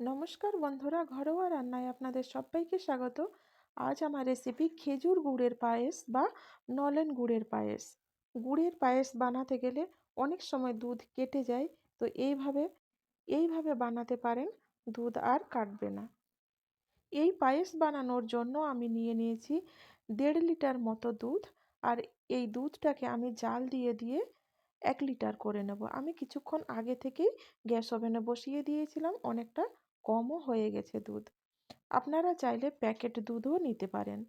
নমস্কার বন্ধুরা, ঘরোয়া রান্নায় আপনাদের সবাইকে স্বাগত। আজ আমার রেসিপি খেজুর গুড়ের পায়েস বা নলেন গুড়ের পায়েস। গুড়ের পায়েস বানাতে গেলে অনেক সময় দুধ কেটে যায়, তো এইভাবে এইভাবে বানাতে পারেন, দুধ আর কাটবে না। এই পায়েস বানানোর জন্য আমি নিয়ে নিয়েছি দেড় লিটার মতো দুধ, আর এই দুধটাকে আমি জাল দিয়ে দিয়ে এক লিটার করে নেব। আমি কিছুক্ষণ আগে থেকেই গ্যাস ওভেনে বসিয়ে দিয়েছিলাম অনেকটা কমও হয়ে গেছে দুধ। আপনারা চাইলে প্যাকেট দুধও নিতে পারেন।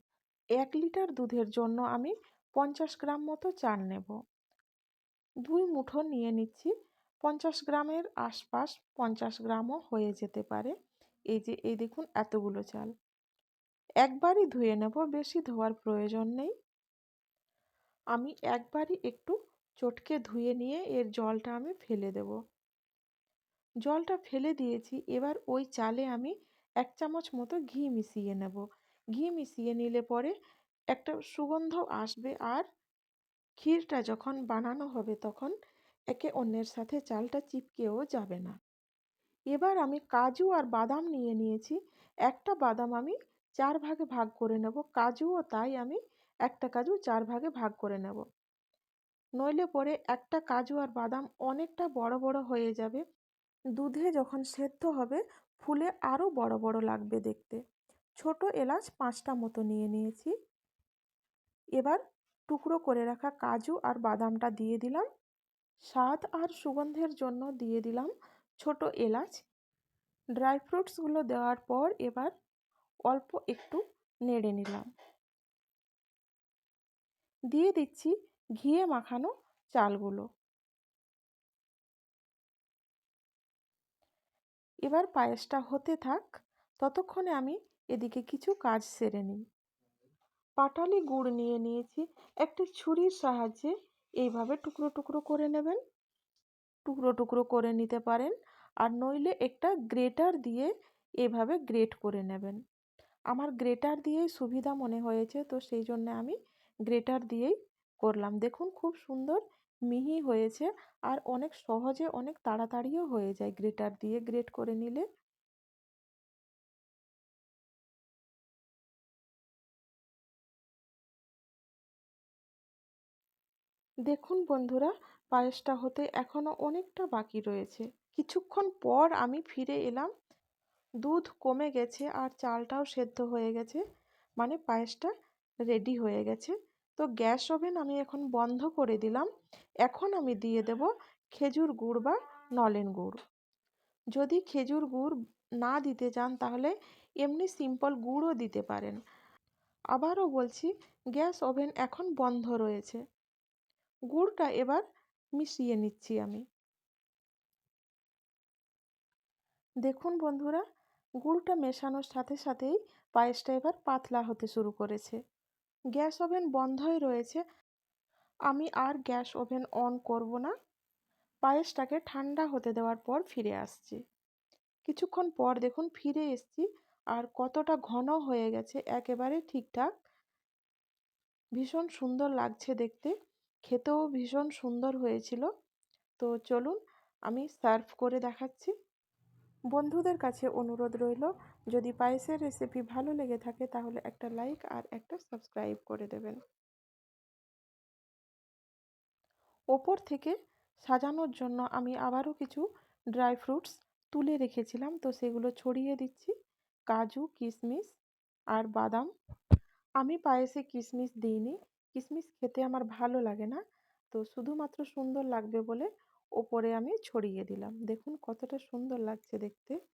এক লিটার দুধের জন্য আমি পঞ্চাশ গ্রাম মতো চাল নেব। দুই মুঠো নিয়ে নিচ্ছি। পঞ্চাশ গ্রামের আশপাশ পঞ্চাশ গ্রামও হয়ে যেতে পারে। এই যে, এই দেখুন এতগুলো চাল। একবারই ধুয়ে নেব, বেশি ধোয়ার প্রয়োজন নেই। আমি একবারই একটু চটকে ধুয়ে নিয়ে এর জলটা আমি ফেলে দেব। জলটা ফেলে দিয়েছি। এবার ওই চালে আমি এক চামচ মতো ঘি মিশিয়ে নেব। ঘি মিশিয়ে নিলে পরে একটা সুগন্ধ আসবে আর ক্ষীরটা যখন বানানো হবে তখন একে অন্যের সাথে চালটা চিপকেও যাবে না। এবার আমি কাজু আর বাদাম নিয়ে নিয়েছি। একটা বাদাম আমি চার ভাগে ভাগ করে নেব। কাজুও তাই আমি একটা কাজু চার ভাগে ভাগ করে নেব। নইলে পরে একটা কাজু আর বাদাম অনেকটা বড় বড় হয়ে যাবে। দুধে যখন সেদ্ধ হবে, ফুলে আরও বড় বড় লাগবে দেখতে। ছোট এলাচ পাঁচটা মতো নিয়ে নিয়েছি। এবার টুকরো করে রাখা কাজু আর বাদামটা দিয়ে দিলাম। স্বাদ আর সুগন্ধের জন্য দিয়ে দিলাম ছোট এলাচ। ড্রাই ফ্রুটসগুলো দেওয়ার পর এবার অল্প একটু নেড়ে নিলাম। দিয়ে দিচ্ছি ঘিয়ে মাখানো চালগুলো। এবার পায়েসটা হতে থাক, ততক্ষণে আমি এদিকে কিছু কাজ সেরে নিই। পাটালি গুড় নিয়ে নিয়েছি, একটি ছুরির সাহায্যে। এইভাবে টুকরো টুকরো করে নেবেন। টুকরো টুকরো করে নিতে পারেন, আর নইলে একটা গ্রেটার দিয়ে এভাবে গ্রেট করে নেবেন। আমার গ্রেটার দিয়েই সুবিধা মনে হয়েছে, তো সেই জন্য আমি গ্রেটার দিয়েই করলাম। দেখুন, খুব সুন্দর মিহি হয়েছে আর অনেক সহজে অনেক তাড়াতাড়িও হয়ে যায় গ্রেটার দিয়ে গ্রেট করে নিলে। দেখুন বন্ধুরা, পায়েসটা হতে এখনও অনেকটা বাকি রয়েছে। কিছুক্ষণ পর আমি ফিরে এলাম। দুধ কমে গেছে আর চালটাও সেদ্ধ হয়ে গেছে। মানে পায়েসটা রেডি হয়ে গেছে। তো গ্যাস ওভেন আমি এখন বন্ধ করে দিলাম। এখন আমি দিয়ে দেব খেজুর গুড় বা নলেন গুড়। যদি খেজুর গুড় না দিতে চান তাহলে এমনি সিম্পল গুড়ও দিতে পারেন। আবারও বলছি, গ্যাস ওভেন এখন বন্ধ রয়েছে। গুড়টা এবার মিশিয়ে নিচ্ছি আমি। দেখুন বন্ধুরা, গুড়টা মেশানোর সাথে সাথেই পায়েসটা এবার পাতলা হতে শুরু করেছে। গ্যাস ওভেন বন্ধই রয়েছে। আমি আর গ্যাস ওভেন অন করব না। পায়েসটাকে ঠান্ডা হতে দেওয়ার পর ফিরে আসছি। কিছুক্ষণ পর দেখুন ফিরে এসছি আর কতটা ঘন হয়ে গেছে, একেবারে ঠিকঠাক। ভীষণ সুন্দর লাগছে দেখতে। খেতেও ভীষণ সুন্দর হয়েছিল। তো চলুন আমি সার্ভ করে দেখাচ্ছি। বন্ধুদের কাছে অনুরোধ রইল, যদি পায়েসের রেসিপি ভালো লেগে থাকে তাহলে একটা লাইক আর একটা সাবস্ক্রাইব করে দেবেন। ওপর থেকে সাজানোর জন্য আমি আবারও কিছু ড্রাই ফ্রুটস তুলে রেখেছিলাম, তো সেগুলো ছড়িয়ে দিচ্ছি। কাজু কিশমিশ আর বাদাম। আমি পায়েসে কিশমিশ দিইনি কিশমিশ খেতে আমার ভালো লাগে না, তো শুধুমাত্র সুন্দর লাগবে বলে ওপরে আমি ছড়িয়ে দিলাম। দেখুন কতটা সুন্দর লাগছে দেখতে।